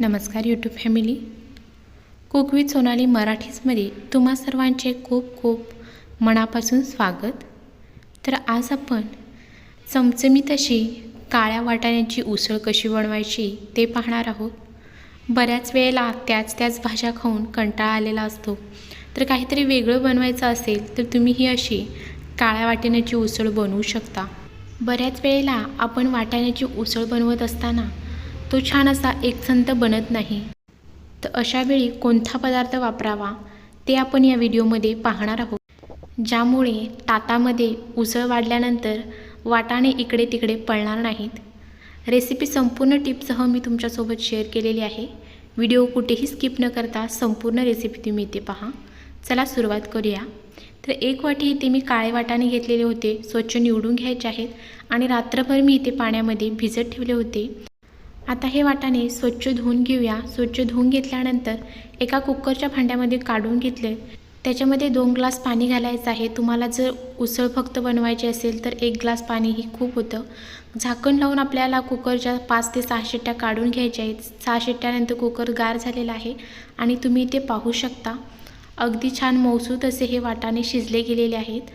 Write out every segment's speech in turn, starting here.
नमस्कार YouTube family cook with Sonali मराठीजमध्ये तुम्हा सर्वांचे खूप खूप मनापासून स्वागत. तर आज आपण चमचमीत अशी काळ्या वाटाण्याची उसळ कशी बनवायची ते पाहणार आहोत. बऱ्याच वेळेला त्याच त्याच भाज्या खाऊन कंटाळा आलेला असतो. तर काहीतरी वेगळं बनवायचं असेल तर तुम्ही ही अशी काळ्या वाटाण्याची उसळ बनवू शकता. बऱ्याच वेळेला आपण वाटाण्याची उसळ बनवत असताना तो छान असा एकसंत बनत नाही. तर अशा वेळी कोणता पदार्थ वापरावा ते आपण या व्हिडिओमध्ये पाहणार आहोत. ज्यामुळे तातामध्ये उसळ वाढल्यानंतर वाटाणे इकडे तिकडे पळणार नाहीत. रेसिपी संपूर्ण टिपसह मी तुमच्यासोबत शेअर केलेली आहे. व्हिडिओ कुठेही स्किप न करता संपूर्ण रेसिपी तुम्ही इथे पहा. चला सुरुवात करूया. तर एक वाटी इथे मी काळे वाटाणे घेतलेले होते स्वच्छ निवडून घ्यायचे आहेत आणि रात्रभर मी इथे पाण्यामध्ये भिजत ठेवले होते. आता हे वाटाणे स्वच्छ धुवून घेऊया. स्वच्छ धुवून घेतल्यानंतर एका कुकरच्या भांड्यामध्ये काढून घेतले. त्याच्यामध्ये दोन ग्लास पाणी घालायचं आहे. तुम्हाला जर उसळ फक्त बनवायची असेल तर एक ग्लास पाणी ही खूप होतं. झाकण लावून आपल्याला कुकरच्या पाच ते सहा शिट्ट्या काढून घ्यायच्या आहेत. सहा शिट्ट्यानंतर कुकर गार झालेला आहे आणि तुम्ही इथे पाहू शकता. अगदी छान मौसूद असे हे वाटाणे शिजले गेलेले आहेत.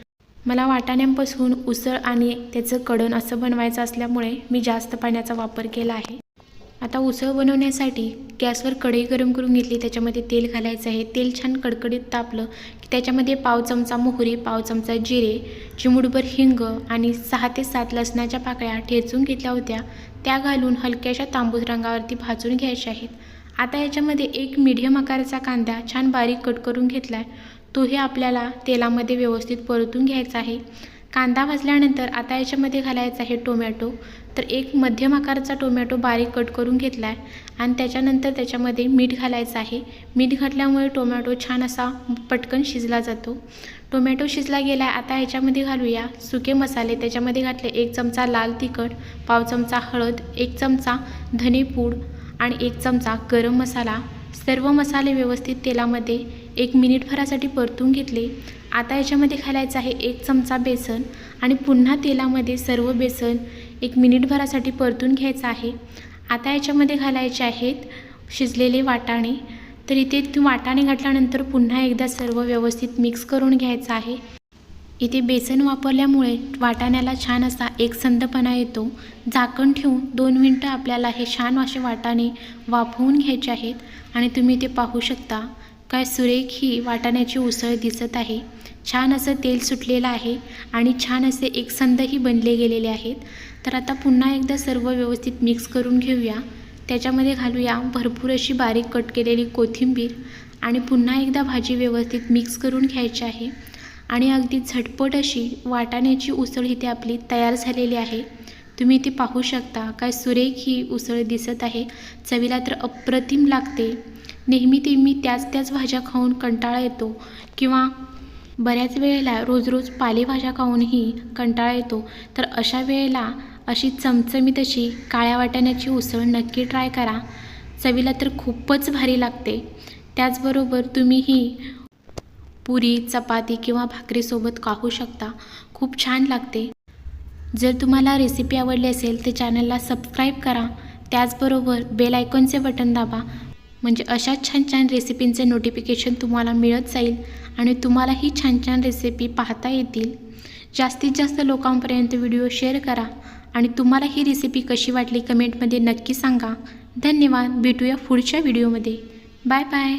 मला वाटाण्यांपासून उसळ आणि त्याचं कडण असं बनवायचं असल्यामुळे मी जास्त पाण्याचा वापर केला आहे. आता उसळ बनवण्यासाठी गॅसवर कढई गरम करून घेतली. त्याच्यामध्ये तेल घालायचं आहे. तेल छान कडकडीत तापलं की त्याच्यामध्ये पाव चमचा मोहरी पाव चमचा जिरे चिमुडभर हिंग आणि सहा ते सात लसणाच्या पाकळ्या ठेचून घेतल्या होत्या. त्या घालून हलक्याशा तांबूस रंगावरती भाजून घ्यायच्या आहेत. आता याच्यामध्ये एक मीडियम आकाराचा कांदा छान बारीक कट करून घेतला आहे तोही आपल्याला तेलामध्ये व्यवस्थित परतून घ्यायचा आहे. कांदा भाजल्यानंतर आता याच्यामध्ये घालायचा आहे टोमॅटो. तर एक मध्यम आकाराचा टोमॅटो बारीक कट करून घेतला आहे आणि त्याच्यानंतर त्याच्यामध्ये मीठ घालायचं आहे. मीठ घातल्यामुळे टोमॅटो छान असा पटकन शिजला जातो. टोमॅटो शिजला गेला आता ह्याच्यामध्ये घालूया सुके मसाले. त्याच्यामध्ये घातले एक चमचा लाल तिखट पाव चमचा हळद एक चमचा धनेपूड आणि एक चमचा गरम मसाला. सर्व मसाले व्यवस्थित तेलामध्ये एक मिनिटभरासाठी परतून घेतले. आता याच्यामध्ये घालायचं आहे एक चमचा बेसन आणि पुन्हा तेलामध्ये सर्व बेसन एक मिनिटभरासाठी परतून घ्यायचं आहे. आता याच्यामध्ये घालायचे आहेत शिजलेले वाटाणे. तर इथे वाटाणे घातल्यानंतर पुन्हा एकदा सर्व व्यवस्थित मिक्स करून घ्यायचं आहे. इथे बेसन वापरल्यामुळे वाटाण्याला छान असा एकसंधपणा येतो. झाकण ठेवून दोन मिनटं आपल्याला हे छान असे वाटाणे वाफवून घ्यायचे आहेत आणि तुम्ही ते पाहू शकता काय सुरेख ही वाटाण्याची उसळ दिसत आहे. छान असं तेल सुटलेलं आहे आणि छान असे एकसंधही बनले गेलेले आहेत. तर आता पुन्हा एकदा सर्व व्यवस्थित मिक्स करून घेऊया. त्याच्यामध्ये घालूया भरपूर अशी बारीक कट केलेली कोथिंबीर आणि पुन्हा एकदा भाजी व्यवस्थित मिक्स करून घ्यायची आहे. आणि अगदी झटपट अशी वाटाण्याची उसळ इथे आपली तयार झालेली आहे. तुम्ही इथे पाहू शकता काय सुरेख ही उसळ दिसत आहे. चवीला तर अप्रतिम लागते. नेहमी ते मी त्याच त्याच भाज्या खाऊन कंटाळा येतो किंवा बऱ्याच वेळेला रोज रोज पालेभाज्या खाऊनही कंटाळा येतो. तर अशा वेळेला अशी चमचमीत अशी काळ्या वाटाण्याची उसळ नक्की ट्राय करा. चवीला तर खूपच भारी लागते. त्याचबरोबर तुम्ही ही पुरी चपाती किंवा भाकरीसोबत खाऊ शकता. खूप छान लागते. जर तुम्हाला रेसिपी आवडली असेल तर चॅनलला सबस्क्राईब करा. त्याचबरोबर बेल आयकॉनचे बटन दाबा. म्हणजे अशाच छान छान रेसिपींचे नोटिफिकेशन तुम्हाला मिळत जाईल आणि तुम्हालाही छान छान रेसिपी पाहता येतील. जास्तीत जास्त लोकांपर्यंत व्हिडिओ शेअर करा आणि तुम्हाला ही रेसिपी कशी वाटली कमेंटमध्ये नक्की सांगा. धन्यवाद. भेटूया पुढच्या व्हिडिओमध्ये बाय बाय